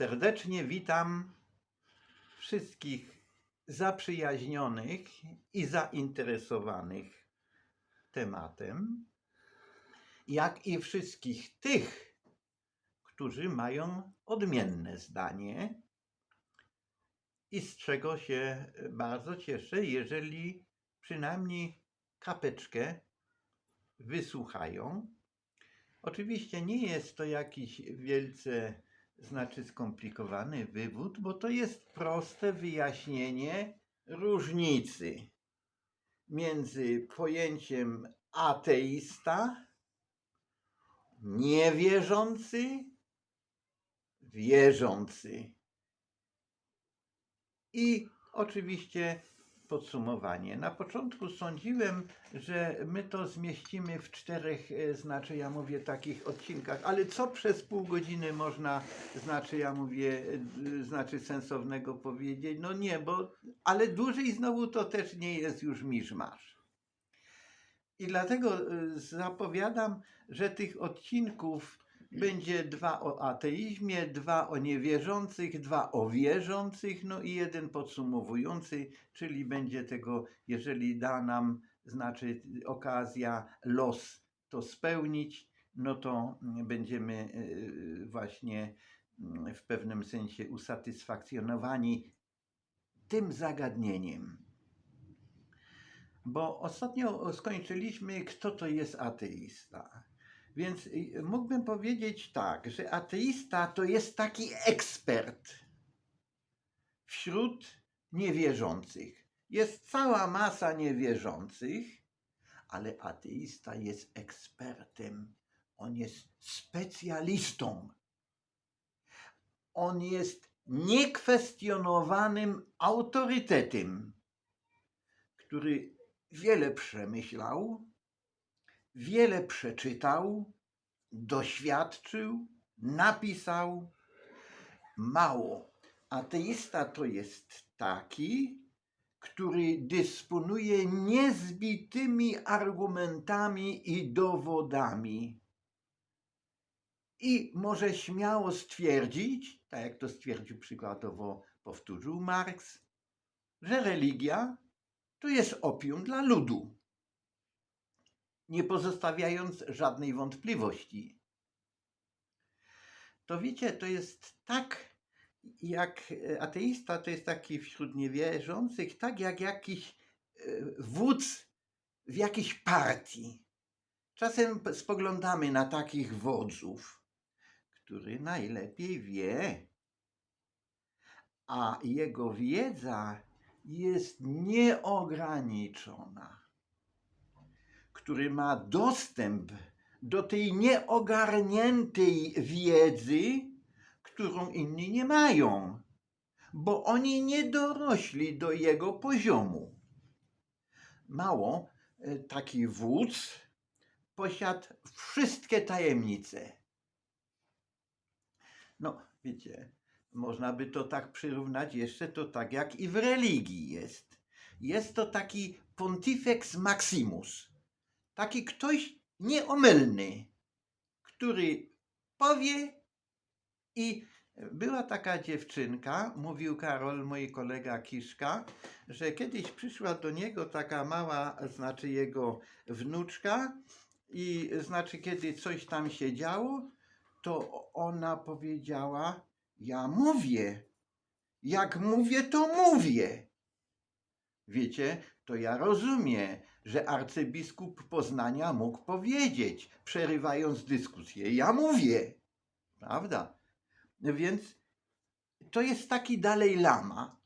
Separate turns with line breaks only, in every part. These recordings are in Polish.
Serdecznie witam wszystkich zaprzyjaźnionych i zainteresowanych tematem, jak i wszystkich tych, którzy mają odmienne zdanie i z czego się bardzo cieszę, jeżeli przynajmniej kapeczkę wysłuchają. Oczywiście nie jest to jakiś wielce znaczy skomplikowany wywód, bo to jest proste wyjaśnienie różnicy między pojęciem ateista, niewierzący, wierzący. I oczywiście podsumowanie. Na początku sądziłem, że my to zmieścimy w czterech, e, znaczy ja mówię, takich odcinkach, ale co przez pół godziny można, znaczy ja mówię, e, znaczy sensownego powiedzieć? No nie, bo, ale dłużej znowu to też nie jest już miszmasz. I dlatego e, zapowiadam, że tych odcinków będzie dwa o ateizmie, dwa o niewierzących, dwa o wierzących, no i jeden podsumowujący, czyli będzie tego, jeżeli da nam, znaczy okazja, los to spełnić, no to będziemy y, właśnie mm, w pewnym sensie usatysfakcjonowani tym zagadnieniem. Bo ostatnio skończyliśmy, kto to jest ateista. Więc y, mógłbym powiedzieć tak, że ateista to jest taki ekspert wśród niewierzących. Jest cała masa niewierzących, ale ateista jest ekspertem. On jest specjalistą. On jest niekwestionowanym autorytetem, który wiele przemyślał, wiele przeczytał, doświadczył, napisał. Mało. Ateista to jest taki, który dysponuje niezbitymi argumentami i dowodami. I może śmiało stwierdzić, tak jak to stwierdził przykładowo, powtórzył Marx, że religia to jest opium dla ludu nie pozostawiając żadnej wątpliwości. To wiecie, to jest tak, jak ateista to jest taki wśród niewierzących, tak jak jakiś e, wódz w jakiejś partii. Czasem spoglądamy na takich wodzów, który najlepiej wie, a jego wiedza jest nieograniczona który ma dostęp do tej nieogarniętej wiedzy, którą inni nie mają, bo oni nie dorośli do jego poziomu. Mało, e, taki wódz posiadł wszystkie tajemnice. No, wiecie, można by to tak przyrównać jeszcze to tak jak i w religii jest. Jest to taki pontifex maximus taki ktoś nieomylny, który powie i była taka dziewczynka, mówił Karol, mój kolega Kiszka, że kiedyś przyszła do niego taka mała, znaczy jego wnuczka i znaczy kiedy coś tam się działo, to ona powiedziała, ja mówię, jak mówię, to mówię. Wiecie, to ja rozumiem, że arcybiskup Poznania mógł powiedzieć, przerywając dyskusję. Ja mówię, prawda? Więc to jest taki dalej lama.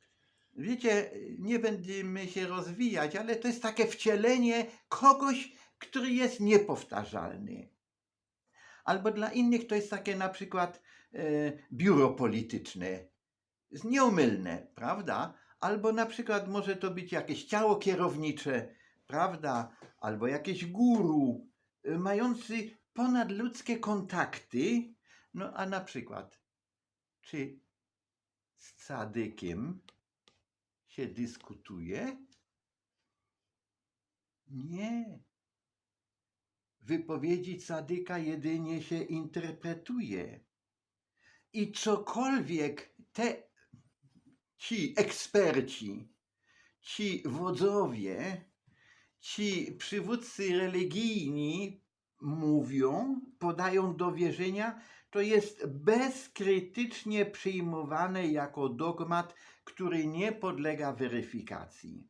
Wiecie, nie będziemy się rozwijać, ale to jest takie wcielenie kogoś, który jest niepowtarzalny. Albo dla innych to jest takie na przykład e, biuro polityczne. Jest nieomylne, prawda? Albo na przykład może to być jakieś ciało kierownicze, prawda? Albo jakieś guru, y, mający ponadludzkie kontakty. No a na przykład, czy z cadykiem się dyskutuje? Nie. Wypowiedzi cadyka jedynie się interpretuje. I cokolwiek te ci eksperci, ci wodzowie, ci przywódcy religijni mówią, podają do wierzenia, to jest bezkrytycznie przyjmowane jako dogmat, który nie podlega weryfikacji.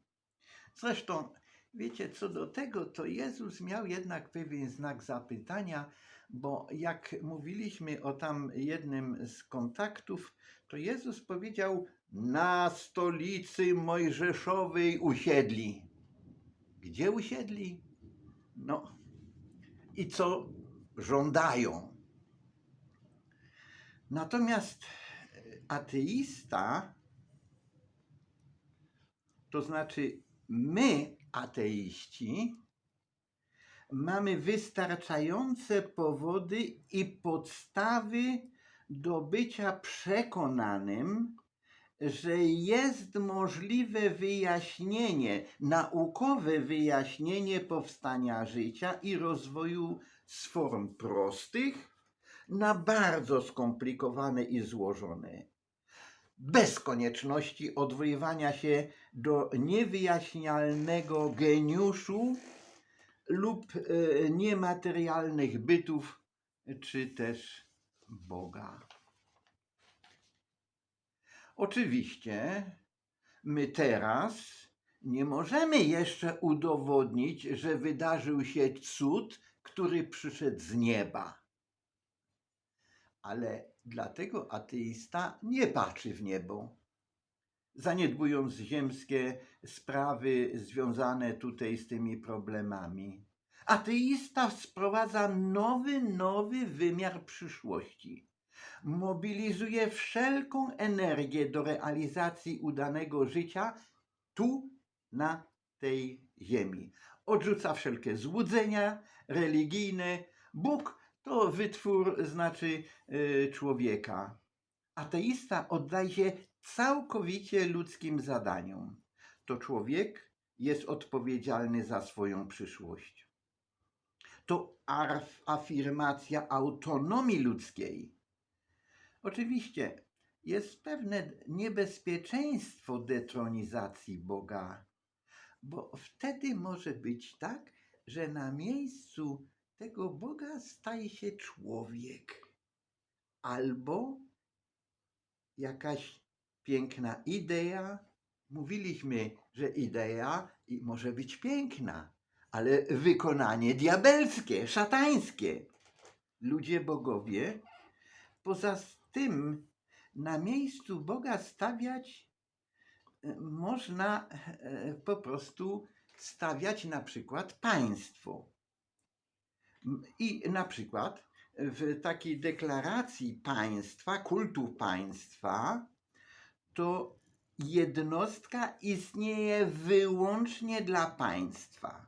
Zresztą, wiecie, co do tego, to Jezus miał jednak pewien znak zapytania, bo jak mówiliśmy o tam jednym z kontaktów, to Jezus powiedział: Na stolicy Mojżeszowej usiedli. Gdzie usiedli? No i co żądają. Natomiast e, ateista, to znaczy my, ateiści, mamy wystarczające powody i podstawy do bycia przekonanym, że jest możliwe wyjaśnienie, naukowe wyjaśnienie powstania życia i rozwoju z form prostych na bardzo skomplikowane i złożone. Bez konieczności odwoływania się do niewyjaśnialnego geniuszu lub e, niematerialnych bytów, czy też Boga. Oczywiście, my teraz nie możemy jeszcze udowodnić, że wydarzył się cud, który przyszedł z nieba. Ale dlatego ateista nie patrzy w niebo, zaniedbując ziemskie sprawy związane tutaj z tymi problemami. Ateista sprowadza nowy, nowy wymiar przyszłości mobilizuje wszelką energię do realizacji udanego życia tu, na tej ziemi. Odrzuca wszelkie złudzenia religijne. Bóg to wytwór, znaczy y, człowieka. Ateista oddaje się całkowicie ludzkim zadaniom. To człowiek jest odpowiedzialny za swoją przyszłość. To afirmacja autonomii ludzkiej Oczywiście jest pewne niebezpieczeństwo detronizacji Boga, bo wtedy może być tak, że na miejscu tego Boga staje się człowiek albo jakaś piękna idea. Mówiliśmy, że idea może być piękna, ale wykonanie diabelskie, szatańskie. Ludzie bogowie poza tym na miejscu Boga stawiać e, można e, po prostu stawiać na przykład państwo. I na przykład w takiej deklaracji państwa, kultu państwa, to jednostka istnieje wyłącznie dla państwa.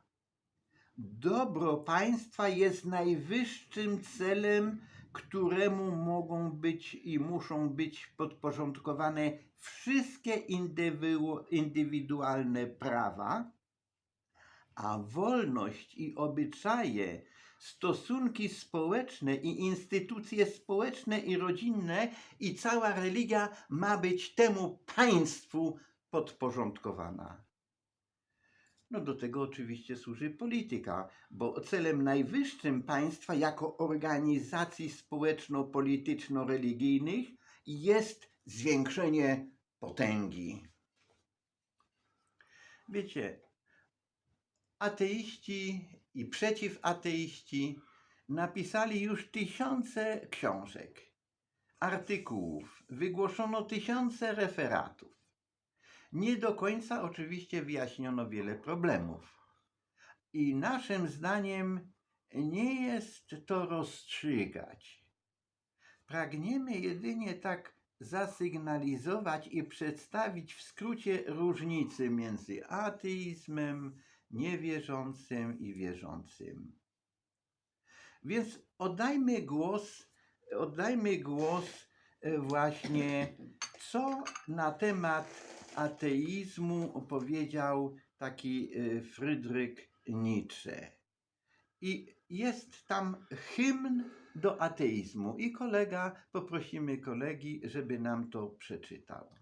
Dobro państwa jest najwyższym celem któremu mogą być i muszą być podporządkowane wszystkie indywidualne prawa, a wolność i obyczaje, stosunki społeczne i instytucje społeczne i rodzinne i cała religia ma być temu państwu podporządkowana. No do tego oczywiście służy polityka, bo celem najwyższym państwa jako organizacji społeczno-polityczno-religijnych jest zwiększenie potęgi. Wiecie, ateiści i przeciwateiści napisali już tysiące książek, artykułów, wygłoszono tysiące referatów. Nie do końca oczywiście wyjaśniono wiele problemów. I naszym zdaniem nie jest to rozstrzygać. Pragniemy jedynie tak zasygnalizować i przedstawić w skrócie różnicy między ateizmem, niewierzącym i wierzącym. Więc oddajmy głos, oddajmy głos e, właśnie, co na temat ateizmu powiedział taki y, Frydryk Nietzsche. I jest tam hymn do ateizmu. I kolega, poprosimy kolegi, żeby nam to przeczytał.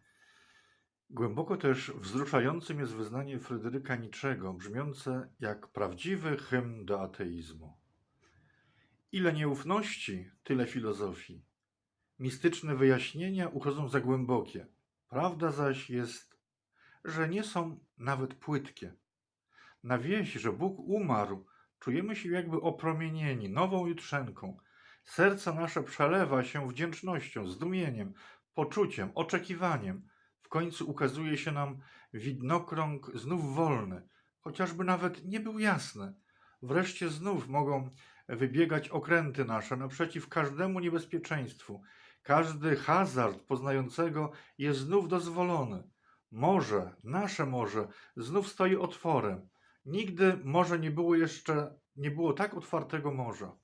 Głęboko też wzruszającym jest wyznanie Fryderyka Niczego, brzmiące jak prawdziwy hymn do ateizmu. Ile nieufności, tyle filozofii. Mistyczne wyjaśnienia uchodzą za głębokie. Prawda zaś jest, że nie są nawet płytkie. Na wieść, że Bóg umarł, czujemy się jakby opromienieni nową jutrzenką. Serce nasze przelewa się wdzięcznością, zdumieniem, poczuciem, oczekiwaniem. W końcu ukazuje się nam widnokrąg znów wolny, chociażby nawet nie był jasny. Wreszcie znów mogą wybiegać okręty nasze naprzeciw każdemu niebezpieczeństwu. Każdy hazard poznającego jest znów dozwolony. Morze, nasze morze, znów stoi otworem. Nigdy morze nie było jeszcze, nie było tak otwartego morza.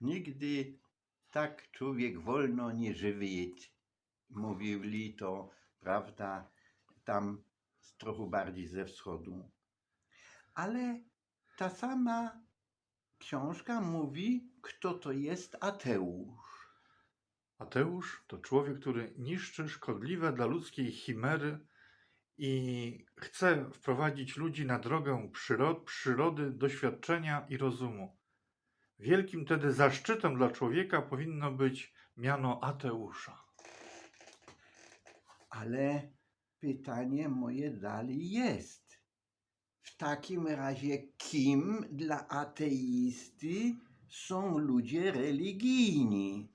Nigdy tak człowiek wolno nie żywieć. Mówili to, prawda, tam trochę bardziej ze wschodu. Ale ta sama książka mówi, kto to jest ateusz.
Ateusz to człowiek, który niszczy szkodliwe dla ludzkiej chimery i chce wprowadzić ludzi na drogę przyrod, przyrody, doświadczenia i rozumu. Wielkim wtedy zaszczytem dla człowieka powinno być miano ateusza.
Ale pytanie moje dalej jest. W takim razie, kim dla ateisty są ludzie religijni?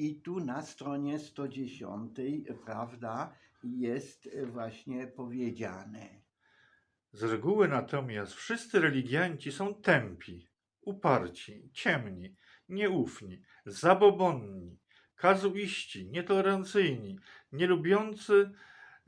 I tu na stronie 110, prawda, jest właśnie powiedziane.
Z reguły natomiast wszyscy religianci są tępi, uparci, ciemni, nieufni, zabobonni, kazuiści, nietolerancyjni, nielubiący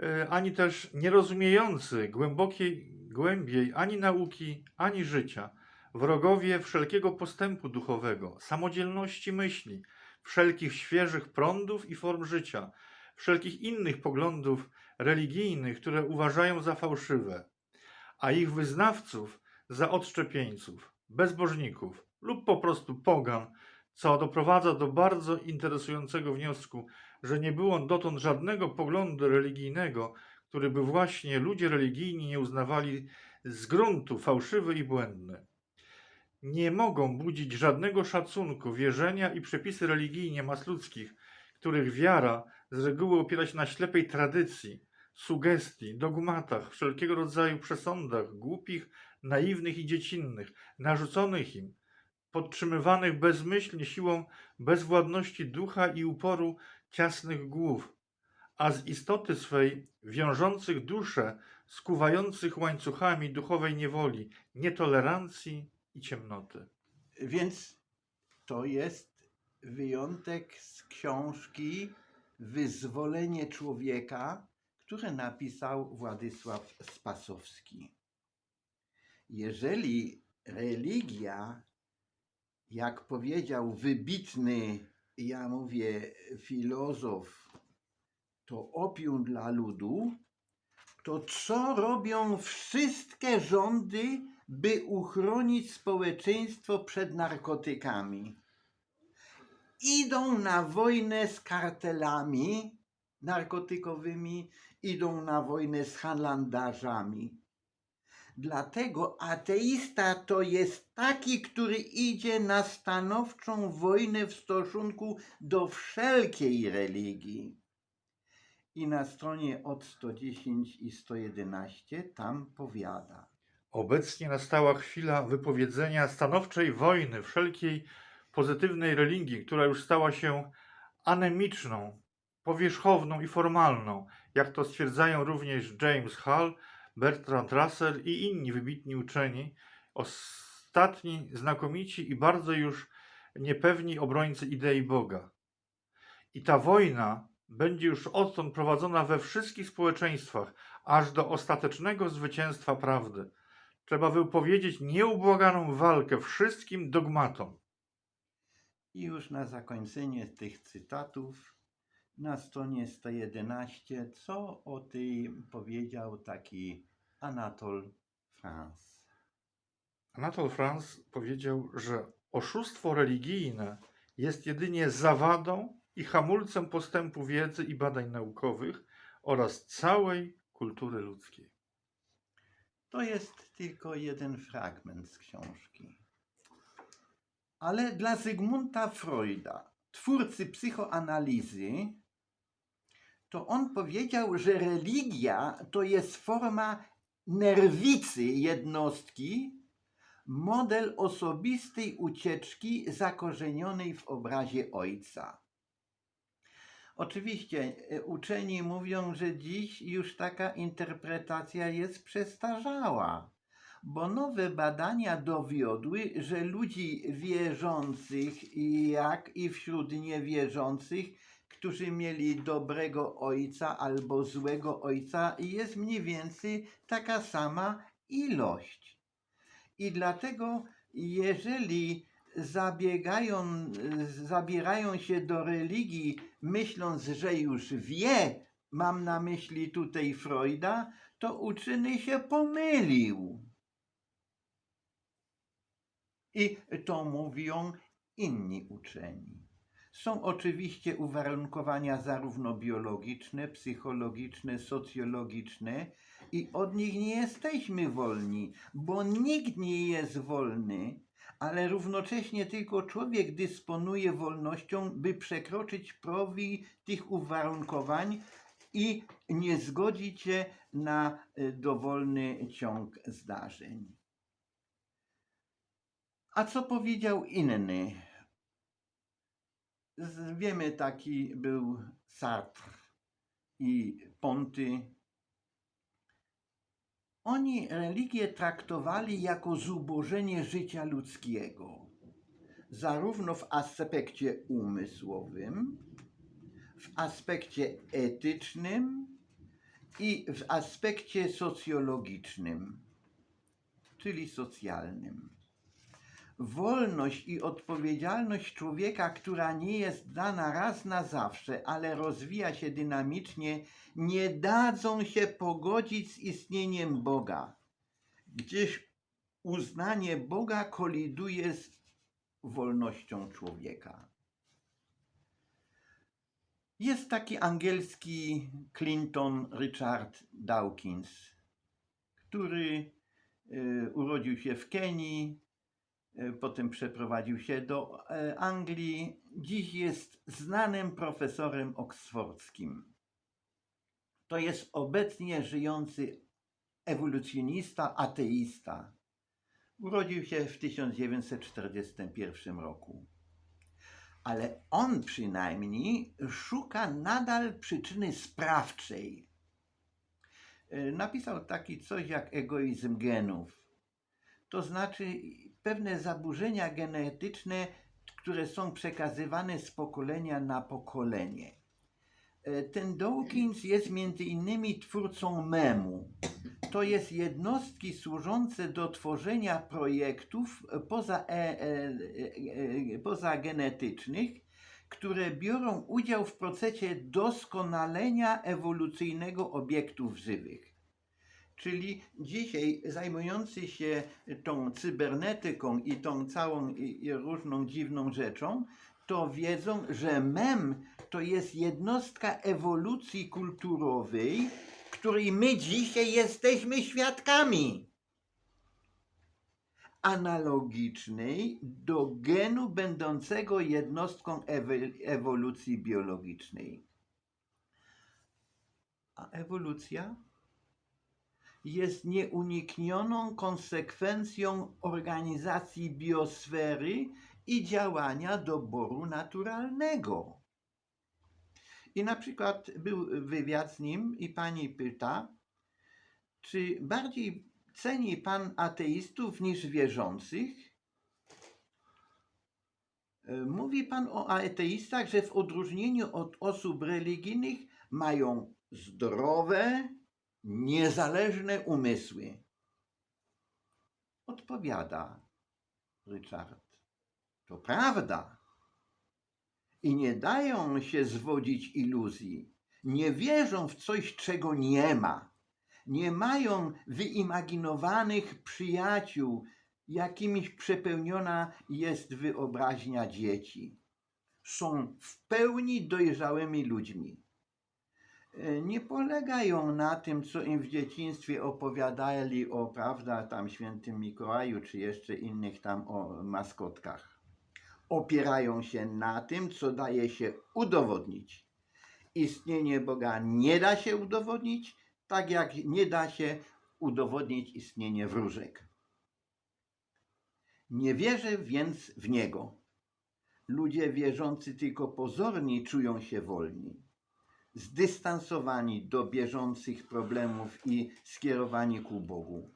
e, ani też nierozumiejący głębokiej, głębiej ani nauki, ani życia, wrogowie wszelkiego postępu duchowego, samodzielności myśli, wszelkich świeżych prądów i form życia, wszelkich innych poglądów religijnych, które uważają za fałszywe, a ich wyznawców za odszczepieńców, bezbożników lub po prostu pogan, co doprowadza do bardzo interesującego wniosku, że nie było dotąd żadnego poglądu religijnego, który by właśnie ludzie religijni nie uznawali z gruntu fałszywy i błędny. Nie mogą budzić żadnego szacunku wierzenia i przepisy religijnie mas ludzkich, których wiara z reguły opiera się na ślepej tradycji, sugestii, dogmatach, wszelkiego rodzaju przesądach, głupich, naiwnych i dziecinnych, narzuconych im, podtrzymywanych bezmyślnie siłą bezwładności ducha i uporu ciasnych głów, a z istoty swej wiążących duszę, skuwających łańcuchami duchowej niewoli, nietolerancji i ciemnoty.
Więc to jest wyjątek z książki Wyzwolenie człowieka, które napisał Władysław Spasowski. Jeżeli religia, jak powiedział wybitny, ja mówię, filozof, to opium dla ludu, to co robią wszystkie rządy, by uchronić społeczeństwo przed narkotykami? Idą na wojnę z kartelami narkotykowymi, idą na wojnę z handlarzami. Dlatego ateista to jest taki, który idzie na stanowczą wojnę w stosunku do wszelkiej religii. I na stronie od 110 i 111 tam powiada.
Obecnie nastała chwila wypowiedzenia stanowczej wojny wszelkiej pozytywnej religii, która już stała się anemiczną, powierzchowną i formalną, jak to stwierdzają również James Hall, Bertrand Russell i inni wybitni uczeni, ostatni znakomici i bardzo już niepewni obrońcy idei Boga. I ta wojna będzie już odtąd prowadzona we wszystkich społeczeństwach, aż do ostatecznego zwycięstwa prawdy. Trzeba wypowiedzieć nieubłaganą walkę wszystkim dogmatom.
I już na zakończenie tych cytatów na stronie 111, co o tym powiedział taki Anatole France.
Anatole France powiedział, że Oszustwo religijne jest jedynie zawadą i hamulcem postępu wiedzy i badań naukowych oraz całej kultury ludzkiej.
To jest tylko jeden fragment z książki. Ale dla Zygmunta Freuda, twórcy psychoanalizy, to on powiedział, że religia to jest forma nerwicy jednostki, model osobistej ucieczki zakorzenionej w obrazie ojca. Oczywiście e, uczeni mówią, że dziś już taka interpretacja jest przestarzała, bo nowe badania dowiodły, że ludzi wierzących, jak i wśród niewierzących, którzy mieli dobrego ojca albo złego ojca, jest mniej więcej taka sama ilość. I dlatego, jeżeli zabiegają, zabierają się do religii, myśląc, że już wie, mam na myśli tutaj Freuda, to uczyny się pomylił. I to mówią inni uczeni. Są oczywiście uwarunkowania zarówno biologiczne, psychologiczne, socjologiczne i od nich nie jesteśmy wolni, bo nikt nie jest wolny, ale równocześnie tylko człowiek dysponuje wolnością, by przekroczyć progi tych uwarunkowań i nie zgodzić się na y, dowolny ciąg zdarzeń. A co powiedział inny? Wiemy, taki był Sartre i Ponty. Oni religię traktowali jako zubożenie życia ludzkiego, zarówno w aspekcie umysłowym, w aspekcie etycznym i w aspekcie socjologicznym, czyli socjalnym. Wolność i odpowiedzialność człowieka, która nie jest dana raz na zawsze, ale rozwija się dynamicznie, nie dadzą się pogodzić z istnieniem Boga, gdzieś uznanie Boga koliduje z wolnością człowieka. Jest taki angielski Clinton Richard Dawkins, który y, urodził się w Kenii, potem przeprowadził się do e, Anglii. Dziś jest znanym profesorem oksfordzkim. To jest obecnie żyjący ewolucjonista, ateista. Urodził się w 1941 roku. Ale on przynajmniej szuka nadal przyczyny sprawczej. Y, Napisał taki coś jak egoizm genów. To znaczy pewne zaburzenia genetyczne, które są przekazywane z pokolenia na pokolenie. E, Ten Dawkins jest między innymi twórcą memu. To jest jednostki służące do tworzenia projektów poza, e, e, e, e, pozagenetycznych, które biorą udział w procesie doskonalenia ewolucyjnego obiektów żywych. Czyli dzisiaj zajmujący się tą cybernetyką i tą całą i, różną dziwną rzeczą, to wiedzą, że mem to jest jednostka ewolucji kulturowej, której my dzisiaj jesteśmy świadkami. Analogicznej do genu będącego jednostką ewolucji biologicznej. A ewolucja jest nieuniknioną konsekwencją organizacji biosfery i działania doboru naturalnego. I na przykład był wywiad z nim i pani pyta, czy bardziej ceni pan ateistów niż wierzących? E, Mówi pan o ateistach, że w odróżnieniu od osób religijnych mają zdrowe, niezależne umysły. Odpowiada Richard. To prawda. I nie dają się zwodzić iluzji. Nie wierzą w coś, czego nie ma. Nie mają wyimaginowanych przyjaciół, jakimiś przepełniona jest wyobraźnia dzieci. Są w pełni dojrzałymi ludźmi. E, Nie polegają na tym, co im w dzieciństwie opowiadali o, prawda, tam świętym Mikołaju, czy jeszcze innych tam o maskotkach. Opierają się na tym, co daje się udowodnić. Istnienie Boga nie da się udowodnić, tak jak nie da się udowodnić istnienie wróżek. Nie wierzę więc w Niego. Ludzie wierzący tylko pozornie czują się wolni, zdystansowani do bieżących problemów i skierowani ku Bogu.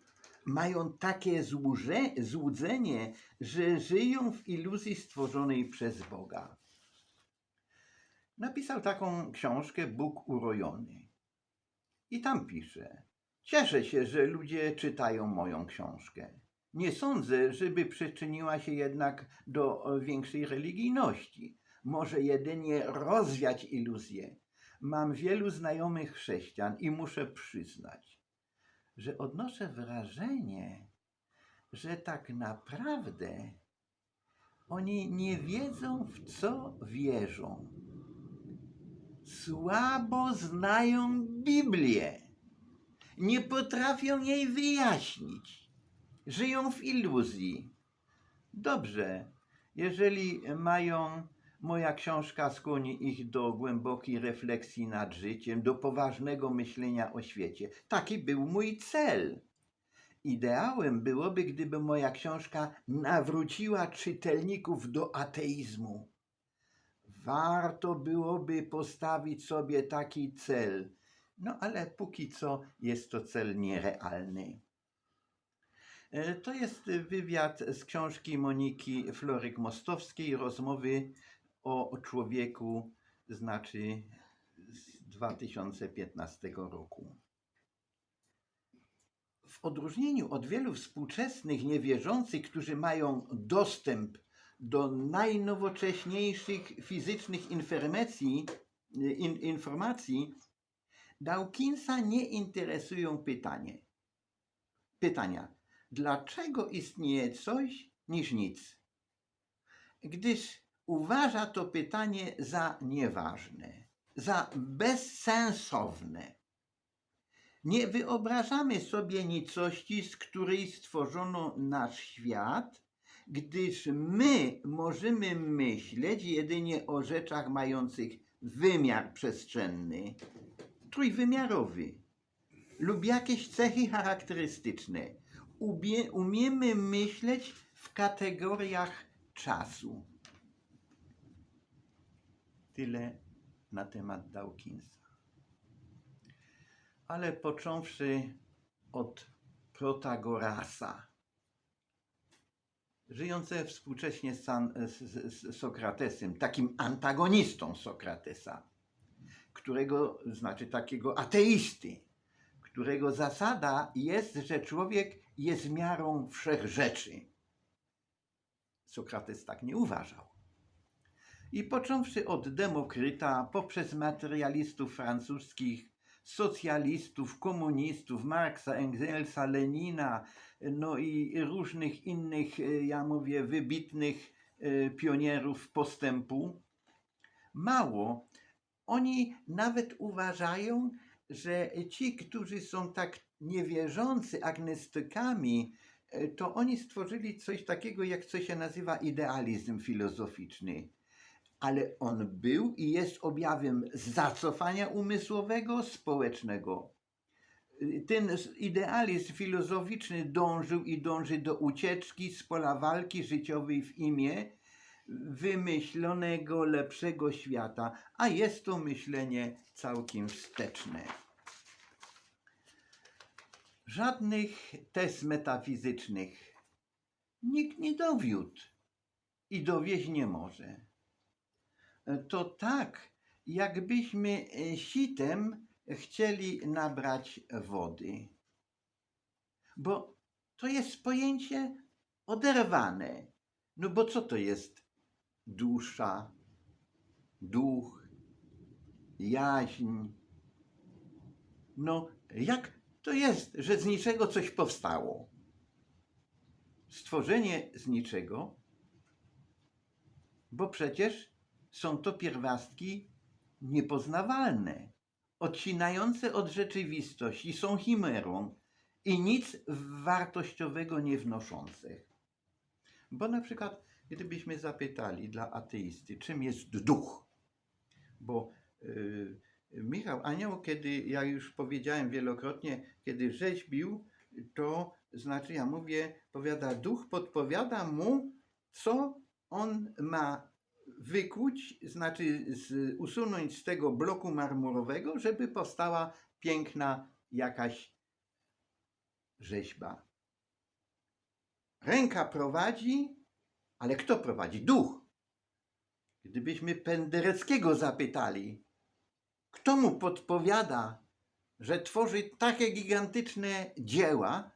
Mają takie złuże, złudzenie, że żyją w iluzji stworzonej przez Boga. Napisał taką książkę Bóg urojony. I tam pisze: Cieszę się, że ludzie czytają moją książkę. Nie sądzę, żeby przyczyniła się jednak do większej religijności. Może jedynie rozwiać iluzję. Mam wielu znajomych chrześcijan i muszę przyznać, że odnoszę wrażenie, że tak naprawdę oni nie wiedzą, w co wierzą. Słabo znają Biblię. Nie potrafią jej wyjaśnić żyją w iluzji. Dobrze, jeżeli mają, moja książka skłoni ich do głębokiej refleksji nad życiem, do poważnego myślenia o świecie. Taki był mój cel. Ideałem byłoby, gdyby moja książka nawróciła czytelników do ateizmu. Warto byłoby postawić sobie taki cel. No ale póki co jest to cel nierealny. E, To jest wywiad z książki Moniki Floryk-Mostowskiej, rozmowy o człowieku, znaczy z 2015 roku. W odróżnieniu od wielu współczesnych niewierzących, którzy mają dostęp do najnowocześniejszych fizycznych informacji, in, informacji Dawkinsa nie interesują pytanie. pytania dlaczego istnieje coś niż nic. Gdyż uważa to pytanie za nieważne, za bezsensowne. Nie wyobrażamy sobie nicości, z której stworzono nasz świat, gdyż my możemy myśleć jedynie o rzeczach mających wymiar przestrzenny, trójwymiarowy lub jakieś cechy charakterystyczne umie, umiemy myśleć w kategoriach czasu. Tyle na temat Dawkinsa. Ale począwszy od Protagorasa, żyjące współcześnie z, z Sokratesem, takim antagonistą Sokratesa, którego, znaczy takiego ateisty, którego zasada jest, że człowiek jest miarą wszech rzeczy. Sokrates tak nie uważał. I począwszy od Demokryta, poprzez materialistów francuskich, socjalistów, komunistów, Marksa, Engelsa, Lenina, no i różnych innych, e, ja mówię, wybitnych e, pionierów postępu, mało. Oni nawet uważają, że ci, którzy są tak niewierzący agnostykami, e, to oni stworzyli coś takiego, jak co się nazywa idealizm filozoficzny. Ale on był i jest objawem zacofania umysłowego, społecznego. Ten idealizm filozoficzny dążył i dąży do ucieczki z pola walki życiowej w imię wymyślonego lepszego świata, a jest to myślenie całkiem wsteczne. Żadnych tez metafizycznych nikt nie dowiódł i dowieść nie może. To tak, jakbyśmy e, sitem chcieli nabrać wody. Bo to jest pojęcie oderwane. No bo co to jest dusza, duch, jaźń? No jak to jest, że z niczego coś powstało? stworzenie z niczego, bo przecież są to pierwiastki niepoznawalne, odcinające od rzeczywistości, są chimerą i nic wartościowego nie wnoszące. Bo na przykład, gdybyśmy zapytali dla ateisty, czym jest duch, bo yy, Michał Anioł, kiedy, ja już powiedziałem wielokrotnie, kiedy rzeźbił, to znaczy, ja mówię, powiada, duch podpowiada mu, co on ma wykuć, znaczy z, usunąć z tego bloku marmurowego, żeby powstała piękna jakaś rzeźba. Ręka prowadzi, ale kto prowadzi? Duch. Gdybyśmy Pendereckiego zapytali, kto mu podpowiada, że tworzy takie gigantyczne dzieła,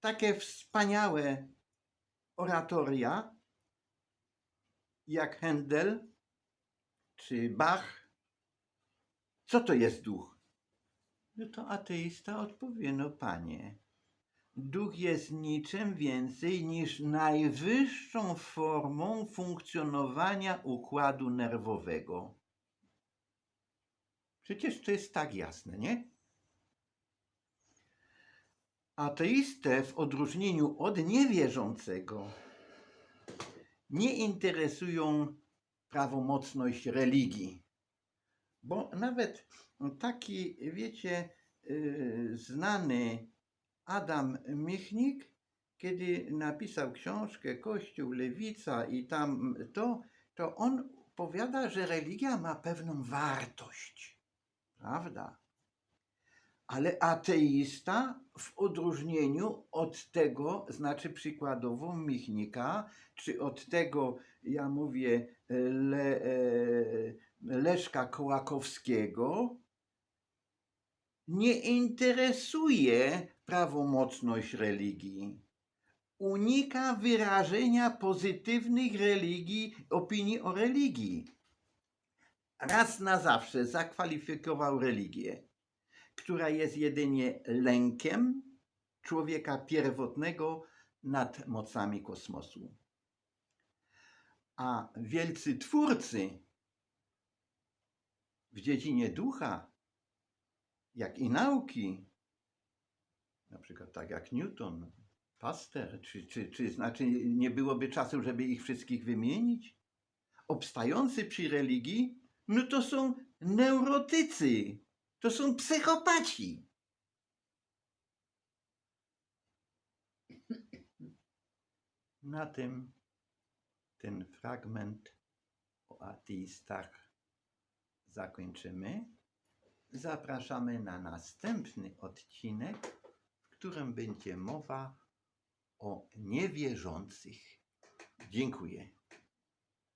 takie wspaniałe oratoria, jak Händel czy Bach, co to jest duch? No to ateista odpowie, no panie, duch jest niczym więcej niż najwyższą formą funkcjonowania układu nerwowego. Przecież to jest tak jasne, nie? Ateistę w odróżnieniu od niewierzącego nie interesują prawomocność religii. Bo nawet taki, wiecie, yy, znany Adam Michnik, kiedy napisał książkę Kościół, Lewica i tam to, to on powiada, że religia ma pewną wartość. Prawda? Ale ateista w odróżnieniu od tego, znaczy przykładowo Michnika, czy od tego, ja mówię, Le, e, Leszka Kołakowskiego, nie interesuje prawomocność religii. Unika wyrażenia pozytywnych religii, opinii o religii. Raz na zawsze zakwalifikował religię która jest jedynie lękiem człowieka pierwotnego nad mocami kosmosu. A wielcy twórcy w dziedzinie ducha, jak i nauki, na przykład tak jak Newton, Pasteur, czy, czy, czy znaczy nie byłoby czasu, żeby ich wszystkich wymienić? Obstający przy religii, no to są neurotycy, to są psychopaci. Na tym ten fragment o ateistach zakończymy. Zapraszamy na następny odcinek, w którym będzie mowa o niewierzących. Dziękuję.